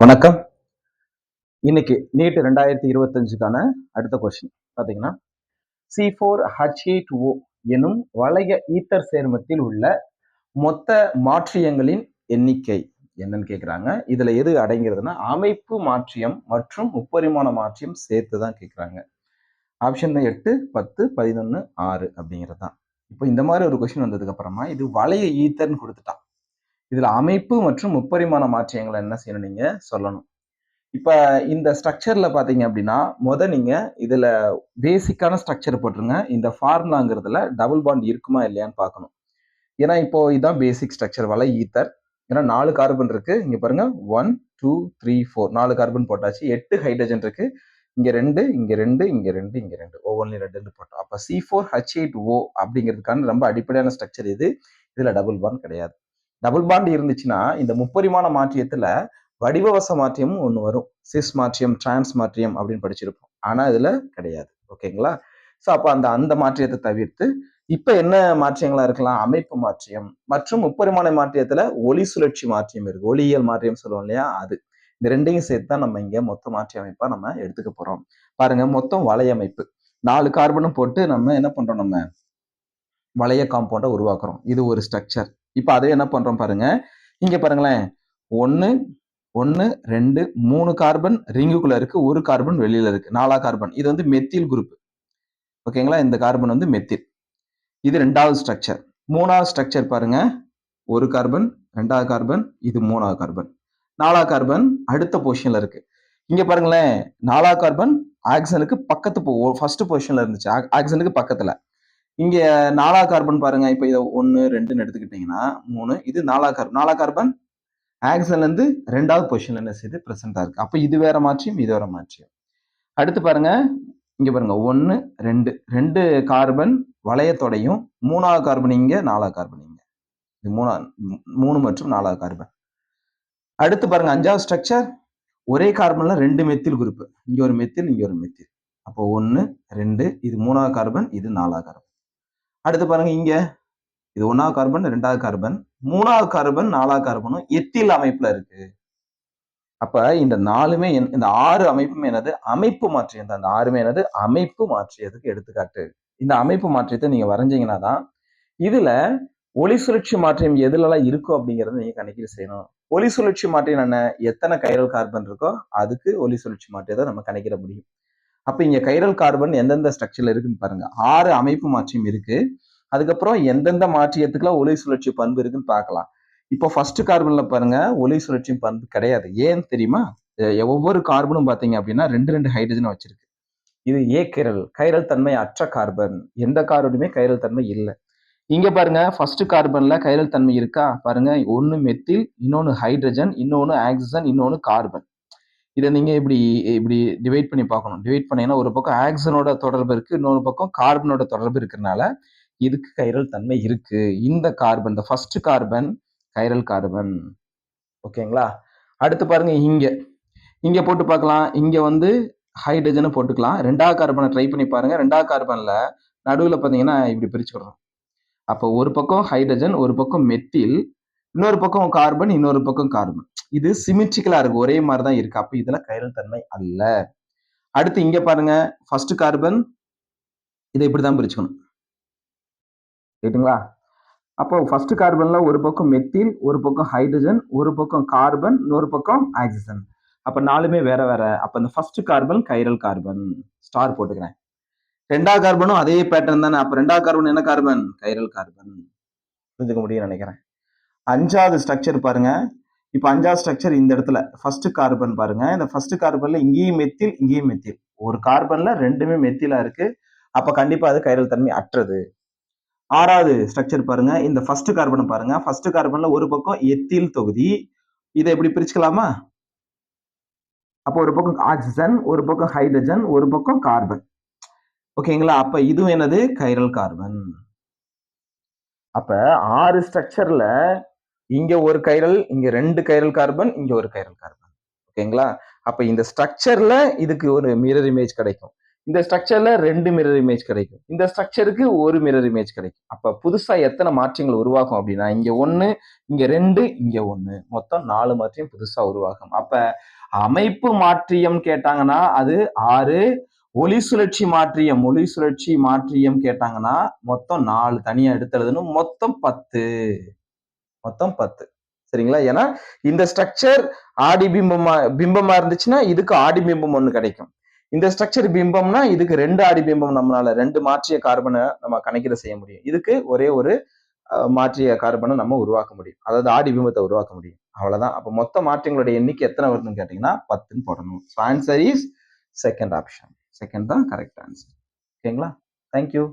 வணக்கம். இன்னைக்கு நீட் ரெண்டாயிரத்தி இருபத்தஞ்சுக்கான அடுத்த கொஸ்டின் பார்த்தீங்கன்னா C four H eight O எனும் வளைய ஈத்தர் சேர்மத்தில் உள்ள மொத்த மாற்றியங்களின் எண்ணிக்கை என்னன்னு கேட்குறாங்க இதில் எது அடங்கிறதுனா அமைப்பு மாற்றியம் மற்றும் முப்பரிமாண மாற்றியம் சேர்த்து தான் கேட்குறாங்க ஆப்ஷன் எட்டு பத்து பதினொன்று ஆறு அப்படிங்கிறது தான் இப்போ இந்த மாதிரி ஒரு கொஸ்டின் வந்ததுக்கு அப்புறமா இது வளைய ஈத்தர்னு கொடுத்துட்டான். இதில் அமைப்பு மற்றும் முப்பரிமாண மாற்றியங்களை என்ன செய்யணும் நீங்கள் சொல்லணும். இப்போ இந்த ஸ்ட்ரக்சரில் பார்த்தீங்க அப்படின்னா மொதல் நீங்கள் இதில் பேசிக்கான ஸ்ட்ரக்சர் போட்டுருங்க. இந்த ஃபார்முலாங்கிறதுல டபுள் பாண்ட் இருக்குமா இல்லையான்னு பார்க்கணும். ஏன்னா இப்போ இதுதான் பேசிக் ஸ்ட்ரக்சர் வலை ஈத்தர் ஏன்னா நாலு கார்பன் இருக்கு. இங்க பாருங்க. ஒன் டூ த்ரீ ஃபோர் நாலு கார்பன் போட்டாச்சு. எட்டு ஹைட்ரஜன் இருக்கு. இங்க ரெண்டு இங்க ரெண்டு இங்க ரெண்டு இங்க ரெண்டு. ஒவ்வொன்றுலையும் ரெண்டு போட்டோம். அப்ப C four H eight O அப்படிங்கிறதுக்கான ரொம்ப அடிப்படையான ஸ்ட்ரக்சர் இது. இதுல டபுள் பாண்ட் கிடையாது. டபுள் பாண்ட் இருந்துச்சுன்னா இந்த முப்பரிமாண மாற்றியத்துல வடிவவச மாற்றியமும் ஒன்று வரும். சிஸ் மாற்றியம் டிரான்ஸ் மாற்றியம் அப்படின்னு படிச்சிருப்போம். ஆனா இதுல கிடையாது. ஓகேங்களா ஸோ அப்போ அந்த அந்த மாற்றியத்தை தவிர்த்து இப்போ என்ன மாற்றியங்களா இருக்கலாம்? அமைப்பு மாற்றியம் மற்றும் முப்பரிமாண மாற்றியத்துல ஒளி சுழற்சி மாற்றியம் இருக்கு. ஒளியியல் மாற்றியம் சொல்லுவோம் இல்லையா? அது. இந்த ரெண்டையும் சேர்த்து தான் நம்ம இங்க மொத்த மாற்றி அமைப்பா நம்ம எடுத்துக்க போறோம். பாருங்க மொத்தம் வலையமைப்பு நாலு கார்பனும் போட்டு நம்ம என்ன பண்றோம் நம்ம? வளைய காம்பவுண்டை உருவாக்குறோம். இது ஒரு ஸ்ட்ரக்சர் இப்போ அதே என்ன பண்றோம் பாருங்க. இங்க பாருங்களேன். ஒன்று ஒன்று ரெண்டு மூணு கார்பன் ரிங்குக்குள்ள இருக்கு. ஒரு கார்பன் வெளியில இருக்கு. நாலா கார்பன் இது வந்து மெத்தில் குரூப் ஓகேங்களா இந்த கார்பன் வந்து மெத்தில் இது ரெண்டாவது ஸ்ட்ரக்சர் மூணாவது ஸ்ட்ரக்சர் பாருங்க. ஒரு கார்பன் ரெண்டாவது கார்பன் இது மூணாவது கார்பன் நாலா கார்பன் அடுத்த பொசிஷன்ல இருக்கு. இங்க பாருங்களேன். நாலா கார்பன் ஆக்சனுக்கு பக்கத்து ஃபர்ஸ்ட் பொசிஷன்ல இருந்துச்சு. ஆக்சனுக்கு பக்கத்துல. இங்க நாலா கார்பன் பாருங்க. இப்போ இதை ஒன்று ரெண்டுன்னு எடுத்துக்கிட்டீங்கன்னா மூணு இது நாலா கார்பன் நாலா கார்பன் ஆக்சன்ல இருந்து ரெண்டாவது பொசிஷன்ல என்ன செய்யுது? பிரசண்டா இருக்கு. அப்போ இது வேற மாற்றியும் இது வேற மாற்றியும். அடுத்து பாருங்க. இங்க பாருங்க. ஒன்று ரெண்டு. ரெண்டு கார்பன் வளையத்தோடையும் மூணாவது கார்பன் இங்க நாலாவது கார்பன் இங்க. இது மூணா மூணு மற்றும் நாலாவது கார்பன் அடுத்து பாருங்க. அஞ்சாவது ஸ்ட்ரக்சர் ஒரே கார்பன்ல ரெண்டு மெத்தில் குரூப் இங்க ஒரு மெத்தில் இங்க ஒரு மெத்தில் அப்போ ஒன்று ரெண்டு இது மூணாவது கார்பன் இது நாலாவது கார்பன் அடுத்து பாருங்க இங்க. இது ஒன்னாவது கார்பன் ரெண்டாவது கார்பன் மூணாவது கார்பன் நாலாவது கார்பனும் எத்தில் அமைப்புல இருக்கு. அப்ப இந்த நாலுமே இந்த ஆறு அமைப்புமே என்னது? அமைப்பு மாற்றியம் அந்த ஆறுமே என்னது? அமைப்பு மாற்றியதுக்கு எடுத்துக்காட்டு. இந்த அமைப்பு மாற்றியத்தை நீங்க வரைஞ்சீங்கன்னா தான் இதுல ஒளி சுழற்சி மாற்றியம் எதுலலாம் இருக்கும் அப்படிங்கறத நீங்க கணக்கீடு செய்யணும். ஒளி சுழற்சி மாற்றியம் என்ன? எத்தனை கைரல் கார்பன் இருக்கோ அதுக்கு ஒளி சுழற்சி மாற்றியத்தை நம்ம கணக்கிட முடியும். அப்போ இங்கே கைரல் கார்பன் எந்தெந்த ஸ்ட்ரக்சரில் இருக்குன்னு பாருங்க. ஆறு அமைப்பு மாற்றியம் இருக்கு. அதுக்கப்புறம் எந்தெந்த மாற்றியத்துக்குலாம் ஒளி சுழற்சி பண்பு இருக்குன்னு பார்க்கலாம். இப்போ ஃபர்ஸ்ட் கார்பன்ல பாருங்க ஒளி சுழற்சி பண்பு கிடையாது. ஏன்னு தெரியுமா? ஒவ்வொரு கார்பனும் பார்த்தீங்க அப்படின்னா ரெண்டு ரெண்டு ஹைட்ரஜனை வச்சிருக்கு. இது ஏ கைரல் கைரல் தன்மை அற்ற கார்பன் எந்த கார்பனுமே கைரல் தன்மை இல்லை. இங்க பாருங்க ஃபர்ஸ்ட் கார்பன்ல கைரல் தன்மை இருக்கா? பாருங்க ஒன்னு மெத்தில் இன்னொன்னு ஹைட்ரஜன் இன்னொன்னு ஆக்சிஜன் இன்னொன்னு கார்பன் இதை நீங்கள் இப்படி இப்படி டிவைட் பண்ணி பார்க்கணும். டிவைட் பண்ணீங்கன்னா ஒரு பக்கம் ஆக்சனோட தொடர்பு இருக்குது இன்னொரு பக்கம் கார்பனோட தொடர்பு இருக்கிறனால இதுக்கு கைரல் தன்மை இருக்குது இந்த கார்பன் இந்த ஃபர்ஸ்ட் கார்பன் கைரல் கார்பன். ஓகேங்களா? அடுத்து பாருங்க இங்கே. இங்கே போட்டு பார்க்கலாம். இங்கே வந்து ஹைட்ரஜனை போட்டுக்கலாம். ரெண்டாவது கார்பனை ட்ரை பண்ணி பாருங்க. ரெண்டாவது கார்பனில் நடுவில் பார்த்தீங்கன்னா இப்படி பிரிச்சுக்கிறோம் அப்போ ஒரு பக்கம் ஹைட்ரஜன் ஒரு பக்கம் மெத்தில் இன்னொரு பக்கம் கார்பன் இன்னொரு பக்கம் கார்பன் இது சிமெட்ரிக்கலா இருக்கு ஒரே மாதிரி தான் இருக்கு. அப்ப இதெல்லாம் கைரல் தன்மை அல்ல. அடுத்து இங்க பாருங்க. ஃபர்ஸ்ட் கார்பன் இதை இப்படிதான் பிரிச்சுக்கணும். ரைட்டுங்களா அப்போ ஃபர்ஸ்ட் கார்பன்ல ஒரு பக்கம் மெத்தில் ஒரு பக்கம் ஹைட்ரஜன் ஒரு பக்கம் கார்பன் இன்னொரு பக்கம் ஆக்சிஜன் அப்ப நாலுமே வேற வேற. அப்ப இந்த first carbon chiral carbon star போட்டுக்கிறேன். ரெண்டாவது கார்பனும் அதே பேட்டர்ன் தானே. அப்ப ரெண்டாவது கார்பன் என்ன கார்பன் கைரல் கார்பன் புரிஞ்சுக்க முடியும் நினைக்கிறேன். அஞ்சாவது ஸ்ட்ரக்சர் பாருங்க. இப்போ அஞ்சாவது ஸ்ட்ரக்சர் இந்த இடத்துல. ஃபர்ஸ்ட் கார்பன் பாருங்க. இந்த ஃபர்ஸ்ட் கார்பன்ல இங்கேயும் மெத்தில் இங்கேயும் மெத்தில் ஒரு கார்பன்ல ரெண்டுமே மெத்திலா இருக்கு. அப்ப கண்டிப்பா அது கைரல் தன்மை அற்றது. ஆறாவது ஸ்ட்ரக்சர் பாருங்க. இந்த ஃபர்ஸ்ட் கார்பனை பாருங்க. ஃபர்ஸ்ட் கார்பன்ல ஒரு பக்கம் எத்தில் தொகுதி. இதை எப்படி பிரிச்சுக்கலாமா? அப்போ ஒரு பக்கம் ஆக்சிஜன் ஒரு பக்கம் ஹைட்ரஜன் ஒரு பக்கம் கார்பன் ஓகேங்களா அப்ப இதுவும் என்னது? கைரல் கார்பன் அப்ப ஆறு ஸ்ட்ரக்சர்ல இங்க ஒரு கைரல் இங்க ரெண்டு கைரல் கார்பன் இங்க ஒரு கைரல் கார்பன் ஓகேங்களா? அப்ப இந்த ஸ்ட்ரக்சர்ல இதுக்கு ஒரு மிரர் இமேஜ் கிடைக்கும். இந்த ஸ்ட்ரக்சர்ல ரெண்டு மிரர் இமேஜ் கிடைக்கும். இந்த ஸ்ட்ரக்சருக்கு ஒரு மிரர் இமேஜ் கிடைக்கும். அப்ப புதுசா எத்தனை மாற்றங்கள் உருவாகும் அப்படின்னா இங்க ஒண்ணு இங்க ரெண்டு இங்க ஒண்ணு. மொத்தம் நாலு மாற்றியம் புதுசா உருவாகும். அப்ப அமைப்பு மாற்றியம் கேட்டாங்கன்னா அது ஆறு. ஒளி சுழற்சி மாற்றியம் ஒளி சுழற்சி மாற்றியம் கேட்டாங்கன்னா மொத்தம் நாலு தனியா எடுத்து எழுதணும். மொத்தம் பத்து. மொத்தம் பத்து. சரிங்களா? ஏன்னா இந்த ஸ்ட்ரக்சர் ஆடி பிம்பமா பிம்பமா இருந்துச்சுன்னா இதுக்கு ஆடி பிம்பம் ஒன்று கிடைக்கும். இந்த ஸ்ட்ரக்சர் பிம்பம்னா இதுக்கு ரெண்டு ஆடி பிம்பம் நம்மளால ரெண்டு மாற்றிய கார்பனை நம்ம கணக்கீடு செய்ய முடியும். இதுக்கு ஒரே ஒரு மாற்றிய கார்பனை நம்ம உருவாக்க முடியும். அதாவது ஆடி பிம்பத்தை உருவாக்க முடியும். அவ்வளவுதான். அப்ப மொத்த மாற்றங்களுடைய எண்ணிக்கை எத்தனை வருதுன்னு கேட்டீங்கன்னா பத்துன்னு போடணும். So answer is second option second தான் கரெக்ட் ஆன்சர் ஓகேங்களா தேங்க்யூ